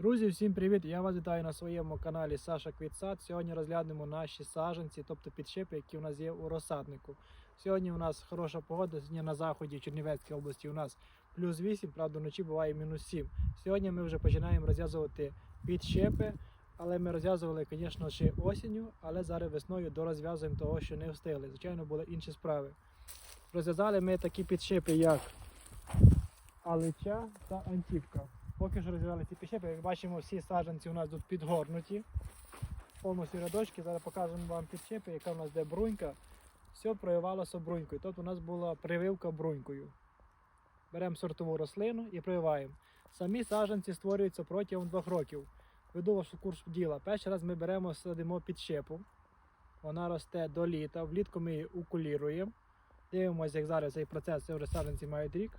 Друзі, всім привіт! Я вас вітаю на своєму каналі Саша Квітсад. Сьогодні розглянемо наші саджанці, тобто підшипи, які у нас є у розсаднику. Сьогодні у нас хороша погода, сьогодні на заході в Чернівецькій області у нас плюс 8, правда вночі буває мінус 7. Сьогодні ми вже починаємо розв'язувати підшипи, але ми розв'язували, звісно, ще осінню, але зараз весною дорозв'язуємо того, що не встигли. Звичайно, були інші справи. Розв'язали ми такі підшипи, як Алича та Антівка. Поки що розвивали ці підшипи, як бачимо, всі саджанці у нас тут підгорнуті. Повністю рядочки. Зараз покажемо вам підшипи, яка у нас де брунька. Все проявилося брунькою. Тобто у нас була прививка брунькою. Беремо сортову рослину і прививаємо. Самі саджанці створюються протягом двох років. Веду вашу курс діла. Перший раз ми беремо, садимо підшипу. Вона росте до літа. Влітку ми її укуліруємо. Дивимося, як зараз цей процес, саджанці мають рік.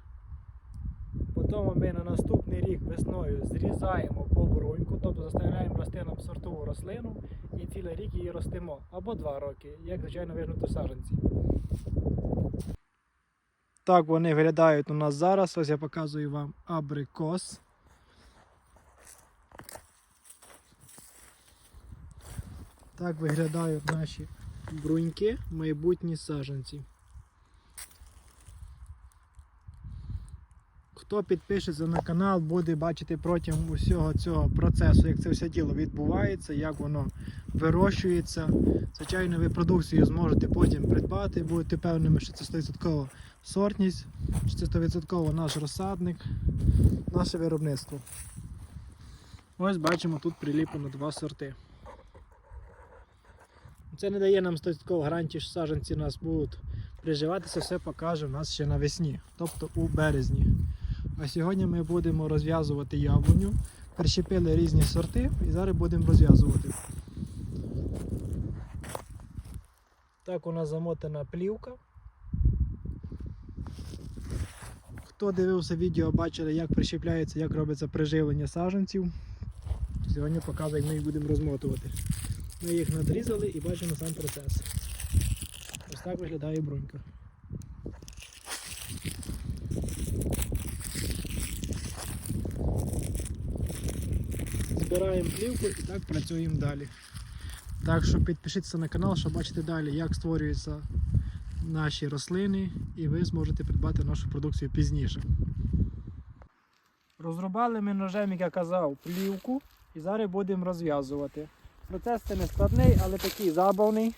Потім ми на наступний рік весною зрізаємо побруньку, тобто заставляємо рости нам сортову рослину і цілий рік її ростимо. Або два роки, як звичайно вигнуто саджанці. Так вони виглядають у нас зараз. Ось я показую вам абрикос. Так виглядають наші бруньки, майбутні саджанці. Хто підпишеться на канал, буде бачити протягом усього цього процесу, як це все діло відбувається, як воно вирощується. Звичайно, ви продукцію зможете потім придбати, будете певними, що це 100% сортність, що це 100% наш розсадник, наше виробництво. Ось бачимо, тут приліплено два сорти. Це не дає нам 100% гарантії, що саджанці у нас будуть приживатися, все покаже у нас ще навесні, тобто у березні. А сьогодні ми будемо розв'язувати яблуню. Прищепили різні сорти і зараз будемо розв'язувати. Так у нас замотана плівка. Хто дивився відео, бачили, як прищепляється, як робиться приживлення саджанців. Сьогодні показую, як ми їх будемо розмотувати. Ми їх надрізали і бачимо сам процес. Ось так виглядає брунька. Збираємо плівку і так працюємо далі. Так що підпишіться на канал, щоб бачити далі, як створюються наші рослини, і ви зможете придбати нашу продукцію пізніше. Розрубали ми ножем, як я казав, плівку і зараз будемо розв'язувати. Процес це не складний, але такий забавний.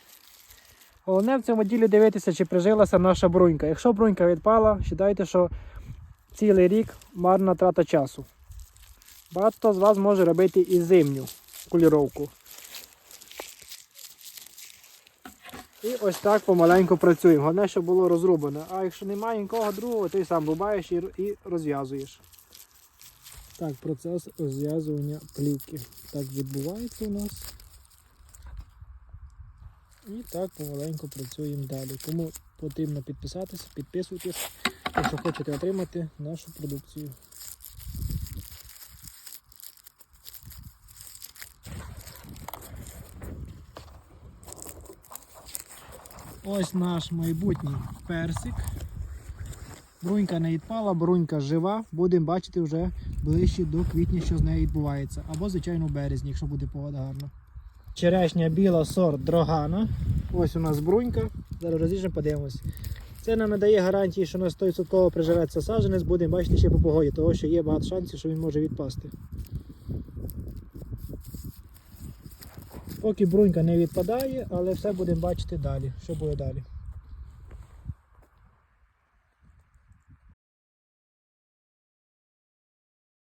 Головне в цьому ділі дивитися, чи прижилася наша брунька. Якщо брунька відпала, вважайте, що цілий рік марна трата часу. Багато з вас може робити і зимню куліровку. І ось так помаленьку працюємо. Головне, щоб було розрубано. А якщо немає нікого другого, ти сам рубаєш і, розв'язуєш. Так, процес розв'язування плівки. Так відбувається у нас. І так помаленьку працюємо далі. Кому потрібно підписатися, підписуйтесь, якщо хочете отримати нашу продукцію. Ось наш майбутній персик. Брунька не відпала, брунька жива. Будемо бачити вже ближче до квітня, що з нею відбувається. Або, звичайно, в березні, якщо буде погода гарна. Черешня біла сорт дрогана. Ось у нас брунька. Зараз розріжемо, подивимось. Це нам не дає гарантії, що на 100% приживеться саджанець, будемо бачити ще по погоді, тому що є багато шансів, що він може відпасти. Поки брунька не відпадає, але все будемо бачити далі. Що буде далі.